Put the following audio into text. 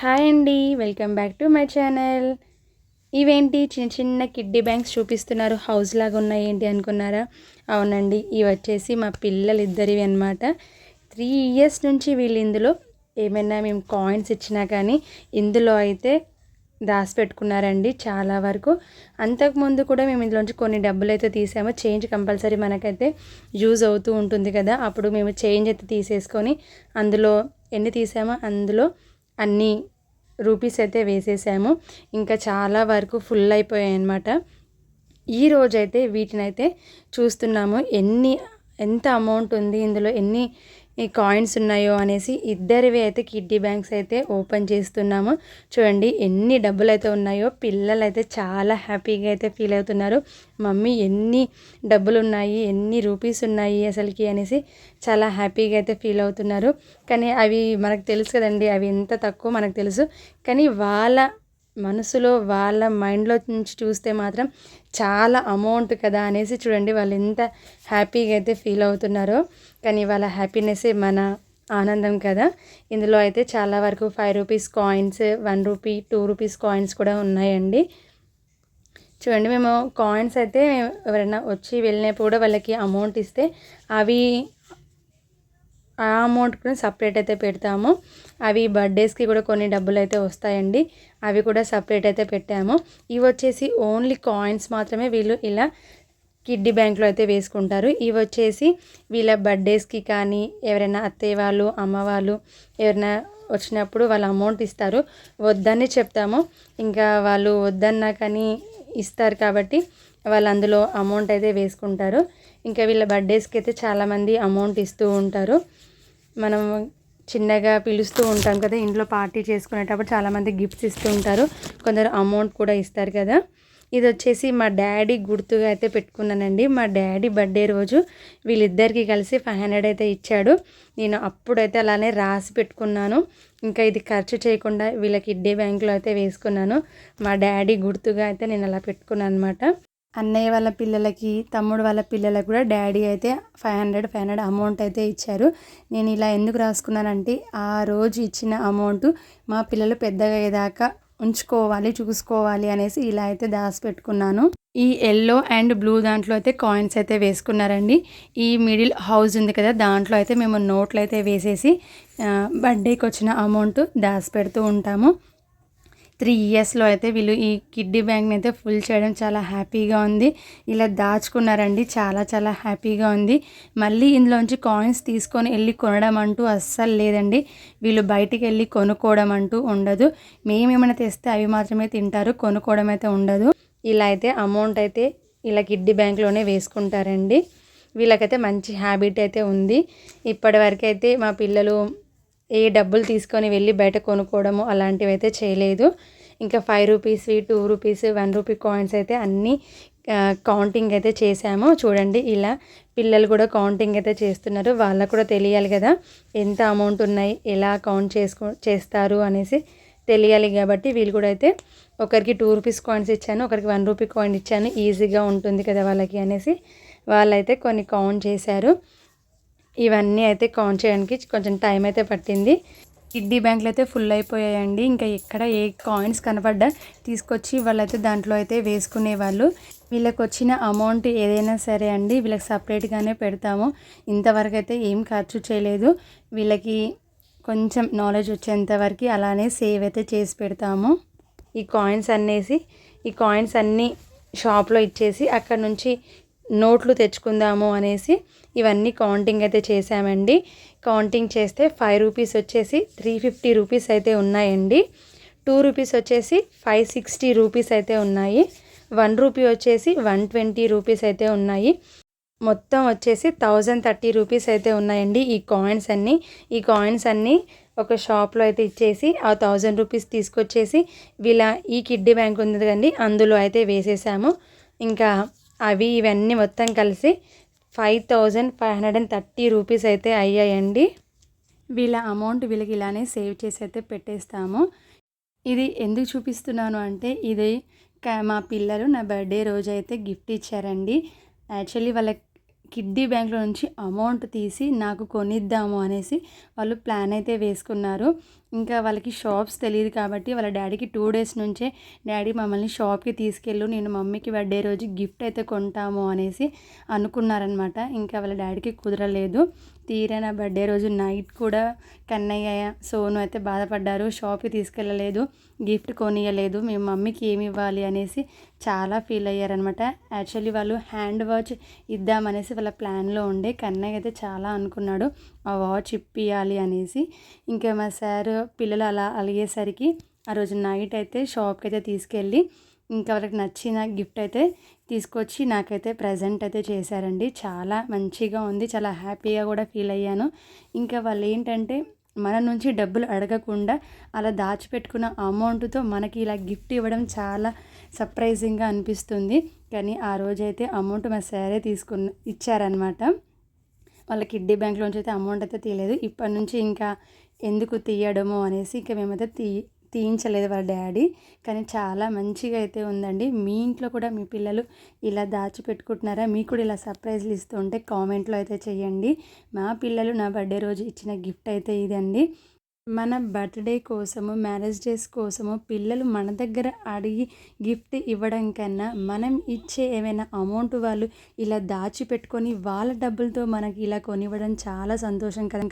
Hi అండి welcome back to my channel. ఇవేంటి? చిన్న చిన్న కిడ్డీ బ్యాంక్స్ చూపిస్తున్నారు. హౌస్ లాగా ఉన్నాయి ఏంటి అనుకున్నారా? అవునండి ఇవి వచ్చేసి మా పిల్లలు ఇద్దరివి అనమాట త్రీ ఇయర్స్ నుంచి వీళ్ళు ఇందులో ఏమైనా మేము కాయిన్స్ ఇచ్చినా కానీ ఇందులో అయితే దాచిపెట్టుకున్నారండి చాలా వరకు. అంతకుముందు కూడా మేము ఇందులోంచి కొన్ని డబ్బులు అయితే తీసాము. చేంజ్ కంపల్సరీ మనకైతే యూజ్ అవుతూ ఉంటుంది కదా అప్పుడు మేము చేంజ్ అయితే తీసేసుకొని అందులో ఎన్ని తీసామో అందులో అన్ని రూపీస్ అయితే వేసేసాము. ఇంకా చాలా వరకు ఫుల్ అయిపోయాయి అనమాట ఈ రోజైతే వీటినైతే చూస్తున్నాము. ఎన్ని ఎంత అమౌంట్ ఉంది ఇందులో ఎన్ని ఈ కాయిన్స్ ఉన్నాయో అనేసి ఇద్దరివి అయితే కిడ్డీ బ్యాంక్స్ అయితే ఓపెన్ చేస్తున్నాము. చూడండి ఎన్ని డబ్బులు అయితే ఉన్నాయో పిల్లలు అయితే చాలా హ్యాపీగా అయితే ఫీల్ అవుతున్నారు. మమ్మీ ఎన్ని డబ్బులు ఉన్నాయి ఎన్ని రూపీస్ ఉన్నాయి అసలుకి అనేసి చాలా హ్యాపీగా అయితే ఫీల్ అవుతున్నారు. కానీ అవి మనకు తెలుసు కదండి అవి ఎంత తక్కువ మనకు తెలుసు. కానీ వాళ్ళ మనసులో వాళ్ళ మైండ్లో నుంచి చూస్తే మాత్రం చాలా అమౌంట్ కదా అనేసి చూడండి వాళ్ళు ఎంత హ్యాపీగా అయితే ఫీల్ అవుతున్నారో. కానీ వాళ్ళ హ్యాపీనెస్సే మన ఆనందం కదా. ఇందులో అయితే చాలా వరకు five rupees coins one rupee two rupees coins కూడా ఉన్నాయండి. చూడండి మేము కాయిన్స్ అయితే ఎవరైనా వచ్చి వెళ్ళినప్పుడు వాళ్ళకి అమౌంట్ ఇస్తే అవి ఆ అమౌంట్ కూడా సపరేట్ అయితే పెడతాము. అవి బర్త్డేస్కి కూడా కొన్ని డబ్బులు అయితే వస్తాయండి. అవి కూడా సపరేట్ అయితే పెట్టాము. ఇవి వచ్చేసి ఓన్లీ కాయిన్స్ మాత్రమే వీళ్ళు ఇలా కిడ్డీ బ్యాంక్లో అయితే వేసుకుంటారు. ఇవి వచ్చేసి వీళ్ళ బర్త్డేస్కి కానీ ఎవరైనా అత్తయ్య వాళ్ళు అమ్మ వాళ్ళు ఎవరైనా వచ్చినప్పుడు వాళ్ళు అమౌంట్ ఇస్తారు. వద్దని చెప్తాము. ఇంకా వాళ్ళు వద్దన్నా కానీ ఇస్తారు కాబట్టి వాళ్ళు అందులో అమౌంట్ అయితే వేసుకుంటారు. ఇంకా వీళ్ళ బర్త్డేస్కి అయితే చాలామంది అమౌంట్ ఇస్తూ ఉంటారు. మనం చిన్నగా పిలుస్తూ ఉంటాం కదా ఇంట్లో పార్టీ చేసుకునేటప్పుడు చాలామంది గిఫ్ట్స్ ఇస్తూ ఉంటారు. కొందరు అమౌంట్ కూడా ఇస్తారు కదా. ఇది వచ్చేసి మా డాడీ గుర్తుగా అయితే పెట్టుకున్నానండి. మా డాడీ బర్త్డే రోజు వీళ్ళిద్దరికీ కలిసి ఫైవ్ హండ్రెడ్ అయితే ఇచ్చాడు. నేను అప్పుడైతే అలానే రాసి పెట్టుకున్నాను. ఇంకా ఇది ఖర్చు చేయకుండా వీళ్ళకి కిడ్డీ బ్యాంక్లో అయితే వేసుకున్నాను. మా డాడీ గుర్తుగా అయితే నేను అలా పెట్టుకున్నాను అనమాట అన్నయ్య వాళ్ళ పిల్లలకి తమ్ముడు వాళ్ళ పిల్లలకు కూడా డాడీ అయితే five hundred five hundred amount అయితే ఇచ్చారు. నేను ఇలా ఎందుకు రాసుకున్నానంటే ఆ రోజు ఇచ్చిన అమౌంట్ మా పిల్లలు పెద్దగా అయ్యేదాకా ఉంచుకోవాలి చూసుకోవాలి అనేసి ఇలా అయితే దాచిపెట్టుకున్నాను. ఈ ఎల్లో అండ్ బ్లూ దాంట్లో అయితే కాయిన్స్ అయితే వేసుకున్నారండి. ఈ మిడిల్ హౌస్ ఉంది కదా దాంట్లో అయితే మేము నోట్లు అయితే వేసేసి బర్త్డేకి వచ్చిన అమౌంట్ దాచిపెడుతూ ఉంటాము. త్రీ ఇయర్స్లో అయితే వీళ్ళు ఈ కిడ్డీ బ్యాంక్ని అయితే ఫుల్ చేయడం చాలా హ్యాపీగా ఉంది. ఇలా దాచుకున్నారండి. చాలా చాలా హ్యాపీగా ఉంది. మళ్ళీ ఇందులోంచి కాయిన్స్ తీసుకొని వెళ్ళి కొనడం అంటూ అస్సలు లేదండి. వీళ్ళు బయటికి వెళ్ళి కొనుక్కోవడం అంటూ ఉండదు. మేమేమైనా తెస్తే అవి మాత్రమే తింటారు. కొనుక్కోవడం అయితే ఉండదు. ఇలా అయితే అమౌంట్ అయితే ఇలా కిడ్డీ బ్యాంక్లోనే వేసుకుంటారండి. వీళ్ళకైతే మంచి హ్యాబిట్ అయితే ఉంది. ఇప్పటి వరకు అయితే మా పిల్లలు ఏ డబ్బులు తీసుకొని వెళ్ళి బయట కొనుక్కోవడము అలాంటివి అయితే చేయలేదు. ఇంకా five రూపీస్వి two rupees one rupee coins అయితే అన్నీ కౌంటింగ్ అయితే చేశాము. చూడండి ఇలా పిల్లలు కూడా కౌంటింగ్ అయితే చేస్తున్నారు. వాళ్ళకు కూడా తెలియాలి కదా ఎంత అమౌంట్ ఉన్నాయి ఎలా కౌంట్ చేసుకో చేస్తారు అనేసి తెలియాలి కాబట్టి వీళ్ళు కూడా అయితే ఒకరికి టూ రూపీస్ కాయిన్స్ ఇచ్చాను ఒకరికి వన్ రూపీ కాయిన్ ఇచ్చాను. ఈజీగా ఉంటుంది కదా వాళ్ళకి అనేసి వాళ్ళైతే కొన్ని కౌంట్ చేశారు. ఇవన్నీ అయితే కౌంట్ చేయడానికి కొంచెం టైం అయితే పట్టింది. కిడ్డీ బ్యాంక్లు అయితే ఫుల్ అయిపోయాయండి. ఇంకా ఎక్కడ ఏ కాయిన్స్ కనపడ్డా తీసుకొచ్చి వాళ్ళైతే దాంట్లో అయితే వేసుకునేవాళ్ళు. వీళ్ళకి వచ్చిన అమౌంట్ ఏదైనా సరే అండి వీళ్ళకి సపరేట్గానే పెడతాము. ఇంతవరకు అయితే ఏం ఖర్చు చేయలేదు. వీళ్ళకి కొంచెం నాలెడ్జ్ వచ్చేంతవరకు అలానే సేవ్ అయితే చేసి పెడతాము. ఈ కాయిన్స్ అనేసి ఈ కాయిన్స్ అన్నీ షాప్లో ఇచ్చేసి అక్కడ నుంచి నోట్లు తెచ్చుకుందాము అనేసి ఇవన్నీ కౌంటింగ్ అయితే చేసామండి కౌంటింగ్ చేస్తే ఫైవ్ రూపీస్ వచ్చేసి త్రీ ఫిఫ్టీ రూపీస్ అయితే ఉన్నాయండి. టూ రూపీస్ వచ్చేసి ఫైవ్ సిక్స్టీ రూపీస్ అయితే ఉన్నాయి. వన్ రూపీ వచ్చేసి వన్ ట్వంటీ రూపీస్ అయితే ఉన్నాయి. మొత్తం వచ్చేసి థౌజండ్ థర్టీ రూపీస్ అయితే ఉన్నాయండి ఈ కాయిన్స్ అన్నీ. ఈ కాయిన్స్ అన్నీ ఒక షాప్లో అయితే ఇచ్చేసి ఆ థౌజండ్ రూపీస్ తీసుకొచ్చేసి వీళ్ళ ఈ కిడ్డీ బ్యాంక్ ఉంది కదండి అందులో అయితే వేసేసాము. ఇంకా అవి ఇవన్నీ మొత్తం కలిసి five thousand five hundred and thirty rupees అయితే అయ్యాయండి. వీళ్ళ అమౌంట్ వీళ్ళకి ఇలానే సేవ్ చేసి అయితే పెట్టేస్తాము. ఇది ఎందుకు చూపిస్తున్నాను అంటే ఇది మా పిల్లలు నా బర్త్డే రోజు అయితే గిఫ్ట్ ఇచ్చారండి. యాక్చువల్లీ వాళ్ళ కిడ్డీ బ్యాంక్లో నుంచి అమౌంట్ తీసి నాకు కొనిద్దాము అనేసి వాళ్ళు ప్లాన్ అయితే వేసుకున్నారు. ఇంకా వాళ్ళకి షాప్స్ తెలియదు కాబట్టి వాళ్ళ డాడీకి టూ డేస్ నుంచే డాడీ మమ్మల్ని షాప్కి తీసుకెళ్ళు నేను మమ్మీకి బర్త్డే రోజు గిఫ్ట్ అయితే కొంటాము అనేసి అనుకున్నారనమాట ఇంకా వాళ్ళ డాడీకి కుదరలేదు. తీరా నా బర్త్డే రోజు నైట్ కూడా కన్నయ్య సోను అయితే బాధపడ్డారు. షాప్కి తీసుకెళ్ళలేదు గిఫ్ట్ కొనియలేదు మేము మమ్మీకి ఏమి ఇవ్వాలి అనేసి చాలా ఫీల్ అయ్యారనమాట యాక్చువల్లీ వాళ్ళు హ్యాండ్ వాచ్ ఇద్దామనేసి వాళ్ళ ప్లాన్లో ఉండే. కన్నయ్య అయితే చాలా అనుకున్నాడు. ఆ వాచ్ ఇప్పియాలి అనేసి. ఇంకా మా సార్ పిల్లలు అలా అలిగేసరికి ఆ రోజు నైట్ అయితే షాప్కి అయితే తీసుకెళ్ళి ఇంకా వాళ్ళకి నచ్చిన గిఫ్ట్ అయితే తీసుకొచ్చి నాకైతే ప్రజెంట్ అయితే చేశారండి. చాలా మంచిగా ఉంది. చాలా హ్యాపీగా కూడా ఫీల్ అయ్యాను. ఇంకా వాళ్ళు ఏంటంటే మన నుంచి డబ్బులు అడగకుండా అలా దాచిపెట్టుకున్న అమౌంట్తో మనకి ఇలా గిఫ్ట్ ఇవ్వడం చాలా సర్ప్రైజింగ్గా అనిపిస్తుంది. కానీ ఆ రోజైతే అమౌంట్ మా సారే తీసుకున్న ఇచ్చారనమాట వాళ్ళ కిడ్డీ బ్యాంక్లోంచి అయితే అమౌంట్ అయితే తీయలేదు. ఇప్పటి నుంచి ఇంకా ఎందుకు తీయడము అనేసి ఇంకా మేమైతే తీ తీయించలేదు వాళ్ళ డాడీ. కానీ చాలా మంచిగా అయితే ఉందండి. మీ ఇంట్లో కూడా మీ పిల్లలు ఇలా దాచిపెట్టుకుంటున్నారా? మీకు కూడా ఇలా సర్ప్రైజ్లు ఇస్తూ ఉంటే కామెంట్లో అయితే చేయండి మా పిల్లలు నా బర్త్డే రోజు ఇచ్చిన గిఫ్ట్ అయితే ఇదండి. మన బర్త్డే కోసము మ్యారేజ్ డేస్ కోసము పిల్లలు మన దగ్గర అడిగి గిఫ్ట్ ఇవ్వడం కన్నా మనం ఇచ్చే ఏమైనా అమౌంట్ వాళ్ళు ఇలా దాచిపెట్టుకొని వాళ్ళ డబ్బులతో మనకి ఇలా కొనివ్వడం చాలా సంతోషం కదా